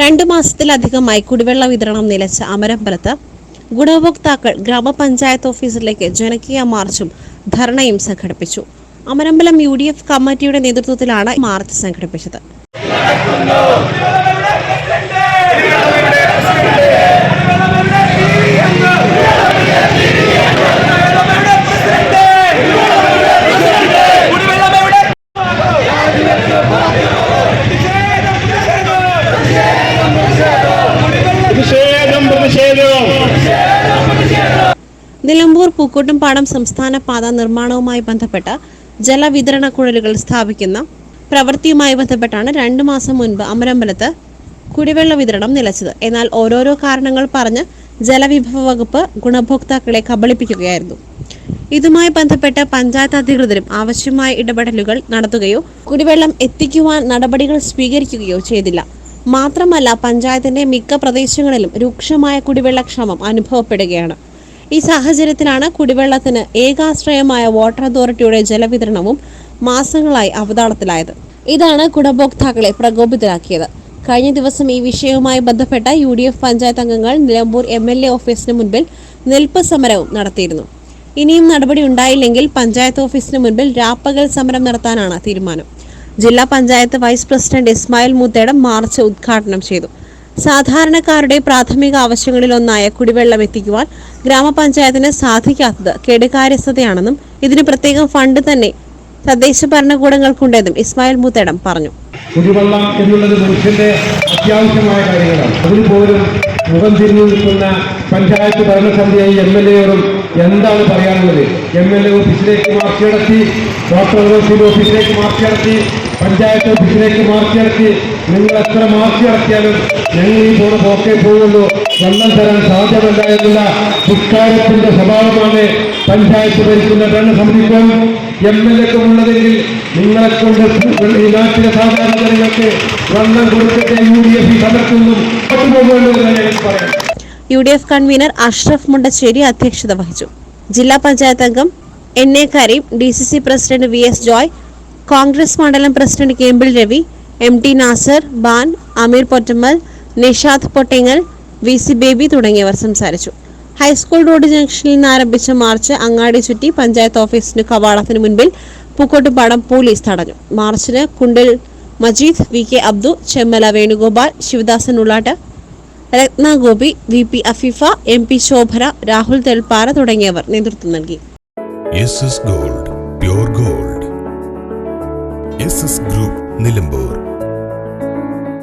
രണ്ടു മാസത്തിലധികമായി കുടിവെള്ള വിതരണം നിലച്ച അമരമ്പലത്ത് ഗുണഭോക്താക്കൾ ഗ്രാമപഞ്ചായത്ത് ഓഫീസിലേക്ക് ജനകീയ മാർച്ചും ധർണയും സംഘടിപ്പിച്ചു. അമരമ്പലം യു കമ്മിറ്റിയുടെ നേതൃത്വത്തിലാണ് മാർച്ച് സംഘടിപ്പിച്ചത്. നിലമ്പൂർ പൂക്കോട്ടും പാടം സംസ്ഥാന പാത നിർമ്മാണവുമായി ബന്ധപ്പെട്ട ജലവിതരണ കുഴലുകൾ സ്ഥാപിക്കുന്ന പ്രവൃത്തിയുമായി ബന്ധപ്പെട്ടാണ് രണ്ടു മാസം മുൻപ് അമരമ്പലത്ത് കുടിവെള്ള വിതരണം നിലച്ചത്. എന്നാൽ ഓരോരോ കാരണങ്ങൾ പറഞ്ഞ് ജലവിഭവ വകുപ്പ് ഗുണഭോക്താക്കളെ കബളിപ്പിക്കുകയായിരുന്നു. ഇതുമായി ബന്ധപ്പെട്ട് പഞ്ചായത്ത് അധികൃതരും ആവശ്യമായ ഇടപെടലുകൾ നടത്തുകയോ കുടിവെള്ളം എത്തിക്കുവാൻ നടപടികൾ സ്വീകരിക്കുകയോ ചെയ്തില്ല. മാത്രമല്ല പഞ്ചായത്തിന്റെ മിക്ക പ്രദേശങ്ങളിലും രൂക്ഷമായ കുടിവെള്ളക്ഷാമം അനുഭവപ്പെടുകയാണ്. ഈ സാഹചര്യത്തിലാണ് കുടിവെള്ളത്തിന് ഏകാശ്രയമായ വാട്ടർ അതോറിറ്റിയുടെ ജലവിതരണവും മാസങ്ങളായി അവതാളത്തിലായത്. ഇതാണ് ഗുണഭോക്താക്കളെ പ്രകോപിതരാക്കിയത്. കഴിഞ്ഞ ദിവസം ഈ വിഷയവുമായി ബന്ധപ്പെട്ട യു ഡി എഫ് പഞ്ചായത്ത് അംഗങ്ങൾ നിലമ്പൂർ എം എൽ എ ഓഫീസിന് മുൻപിൽ നിൽപ്പ് സമരവും നടത്തിയിരുന്നു. ഇനിയും നടപടി ഉണ്ടായില്ലെങ്കിൽ പഞ്ചായത്ത് ഓഫീസിന് മുൻപിൽ രാപ്പകൽ സമരം നടത്താനാണ് തീരുമാനം. ജില്ലാ panchayat vice president Ismail Moothedam march ഉദ്ഘാടനം ചെയ്തു. സാധാരണക്കാരുടെ പ്രാഥമിക ആവശ്യങ്ങളിലൊന്നായ കുടിവെള്ളം എത്തിക്കുവാൻ ഗ്രാമപഞ്ചായത്തിന് സാധിക്കാത്തത് കെടുകാര്യസ്ഥതയാണെന്നും ഇതിന് പ്രത്യേകം ഫണ്ട് തന്നെ തദ്ദേശ ഭരണകൂടങ്ങൾക്കുണ്ടെന്നും ഇസ്മായിൽ മുത്തേടം പറഞ്ഞു. കുടിവെള്ളം എന്നുള്ളത് മനുഷ്യന്റെ അത്യാവശ്യമായ കാര്യങ്ങളാണ്. അതിന് പോലും മുഖം തിരിഞ്ഞു നിൽക്കുന്ന പഞ്ചായത്ത് ഭരണസമിതിയായി എം എൽ എയോടും എന്താണ് പറയാനുള്ളത്? എം എൽ എ ഓഫീസിലേക്ക് മാർച്ച് നടത്തി അതോറിറ്റിയുടെ ഓഫീസിലേക്ക് മാർച്ച് നടത്തി പഞ്ചായത്ത് ഓഫീസിലേക്ക് മാർച്ച് നടത്തി നിങ്ങൾ എത്ര മാഫി നടത്തിയാലും ഞങ്ങൾ ഈ പോണ പോക്കേ പോകുള്ളൂ വെള്ളം തരാൻ സാധ്യമല്ല എന്നുള്ള ദുഷ്കാരത്തിന്റെ സ്വഭാവമാണ് പഞ്ചായത്ത് ഭരിക്കുന്ന ഭരണസമിതിക്കും എം എൽ എക്കും ഉള്ളതെങ്കിൽ നിങ്ങളെ കൊണ്ട് ഈ നാട്ടിലെ സാധാരണ ജനങ്ങൾക്ക് വെള്ളം കൊടുത്തിട്ട് യു ഡി എഫ് പറയാം. U D F convener Ashraf Mundassery അധ്യക്ഷത വഹിച്ചു. ജില്ലാ പഞ്ചായത്ത് അംഗം N A Kareem D C C president V S Joy Congress മണ്ഡലം പ്രസിഡന്റ് കേമ്പിൾ രവി എം ടി നാസർ ബാൻ അമീർ പൊറ്റമ്മൽ നിഷാദ് പൊട്ടിങ്ങൽ വി സി ബേബി തുടങ്ങിയവർ സംസാരിച്ചു. ഹൈസ്കൂൾ റോഡ് ജംഗ്ഷനിൽ നിന്ന് ആരംഭിച്ച മാർച്ച് അങ്ങാടി ചുറ്റി പഞ്ചായത്ത് ഓഫീസിന് കവാടത്തിന് മുൻപിൽ പൂക്കോട്ടുപാടം പോലീസ് തടഞ്ഞു. മാർച്ചിന് Kundil Majeed V K Abdu Chemmala Venugopal Sivadasan Ullattu Ratna Gopi V P Afeefa M P Shobhana Rahul Thelppara തുടങ്ങിയവർ നേതൃത്വം നൽകി. Gold gold. ഗ്രൂപ്പ്. നിലമ്പൂർ.